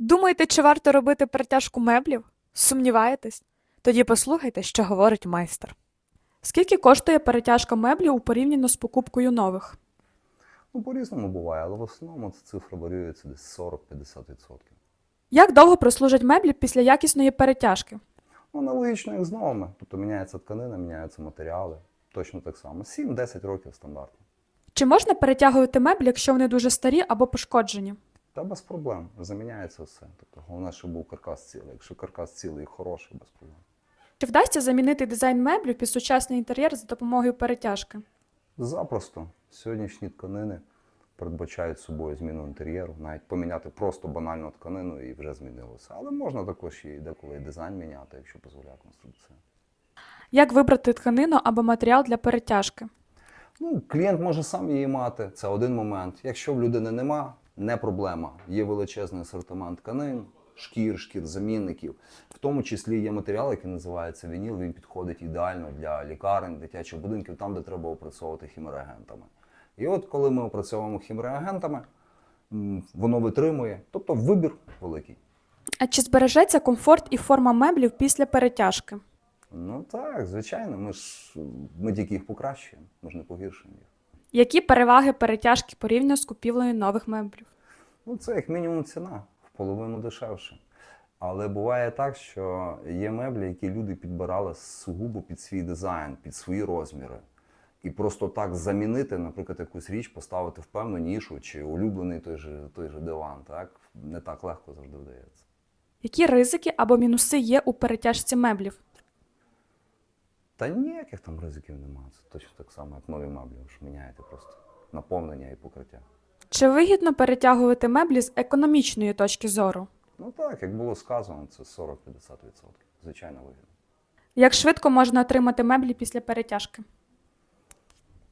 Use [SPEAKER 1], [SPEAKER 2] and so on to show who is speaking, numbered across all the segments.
[SPEAKER 1] Думаєте, чи варто робити перетяжку меблів? Сумніваєтесь? Тоді послухайте, що говорить майстер. Скільки коштує перетяжка меблів у порівняно з покупкою нових?
[SPEAKER 2] Ну, по-різному буває, але в основному ця цифра варіюється десь 40-50%.
[SPEAKER 1] Як довго прослужать меблі після якісної перетяжки?
[SPEAKER 2] Ну, аналогічно, як з новими. Тобто міняється тканина, міняються матеріали. Точно так само. 7-10 років стандартно.
[SPEAKER 1] Чи можна перетягувати меблі, якщо вони дуже старі або пошкоджені?
[SPEAKER 2] Та без проблем. Заміняється все. Тобто головне, щоб був каркас цілий. Якщо каркас цілий і хороший, без проблем.
[SPEAKER 1] Чи вдасться замінити дизайн меблів під сучасний інтер'єр за допомогою перетяжки?
[SPEAKER 2] Запросто сьогоднішні тканини передбачають собою зміну інтер'єру, навіть поміняти просто банальну тканину і вже змінилося. Але можна також і деколи і дизайн міняти, якщо дозволяє конструкція.
[SPEAKER 1] Як вибрати тканину або матеріал для перетяжки?
[SPEAKER 2] Ну, клієнт може сам її мати, це один момент. Якщо в людини нема, не проблема. Є величезний асортимент тканин, шкір, шкір замінників. В тому числі є матеріал, який називається вініл. Він підходить ідеально для лікарень, дитячих будинків, там, де треба опрацьовувати хімреагентами. І от коли ми опрацьовуємо хімреагентами, воно витримує, тобто вибір великий.
[SPEAKER 1] А чи збережеться комфорт і форма меблів після перетяжки?
[SPEAKER 2] Ну так, звичайно, ми ж ми тільки їх покращуємо, ми ж не погіршуємо їх.
[SPEAKER 1] Які переваги перетяжки порівняно з купівлею нових меблів?
[SPEAKER 2] Ну, це як мінімум ціна, в половину дешевше. Але буває так, що є меблі, які люди підбирали сугубо під свій дизайн, під свої розміри. І просто так замінити, наприклад, якусь річ, поставити в певну нішу чи улюблений той же, той же диван, так? Не так легко завжди вдається.
[SPEAKER 1] Які ризики або мінуси є у перетяжці меблів?
[SPEAKER 2] Та ніяких там ризиків немає. Це точно так само, як нові меблі. Ви ж міняєте просто наповнення і покриття.
[SPEAKER 1] Чи вигідно перетягувати меблі з економічної точки зору?
[SPEAKER 2] Ну так, як було сказано, це 40-50%. Звичайно, вигідно.
[SPEAKER 1] Як швидко можна отримати меблі після перетяжки?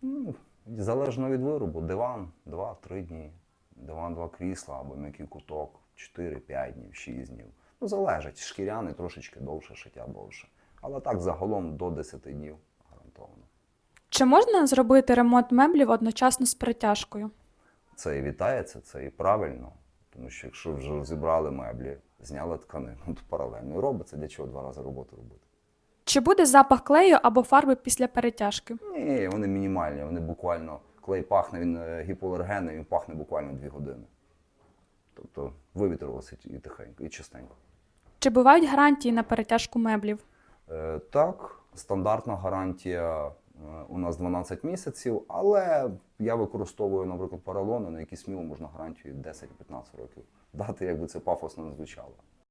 [SPEAKER 2] Ну, залежно від виробу. Диван 2-3 дні, диван 2 крісла або м'який куток 4-5 днів, 6 днів. Ну, залежить. Шкіряний трошечки довше, шиття довше. Але так загалом до 10 днів гарантовано.
[SPEAKER 1] Чи можна зробити ремонт меблів одночасно з перетяжкою?
[SPEAKER 2] Це і вітається, це і правильно. Тому що якщо вже розібрали меблі, зняли тканину, то паралельно і робиться, для чого два рази роботу робити.
[SPEAKER 1] Чи буде запах клею або фарби після перетяжки?
[SPEAKER 2] Ні, вони мінімальні, вони буквально, клей пахне, він е, гіпоалергенний, він пахне буквально 2 години. Тобто вивітрилося і тихенько, і чистенько.
[SPEAKER 1] Чи бувають гарантії на перетяжку меблів?
[SPEAKER 2] Е, Так, стандартна гарантія е, у нас 12 місяців, але я використовую, наприклад, поролони, на які сміло можна гарантію 10-15 років дати, якби це пафосно не звучало.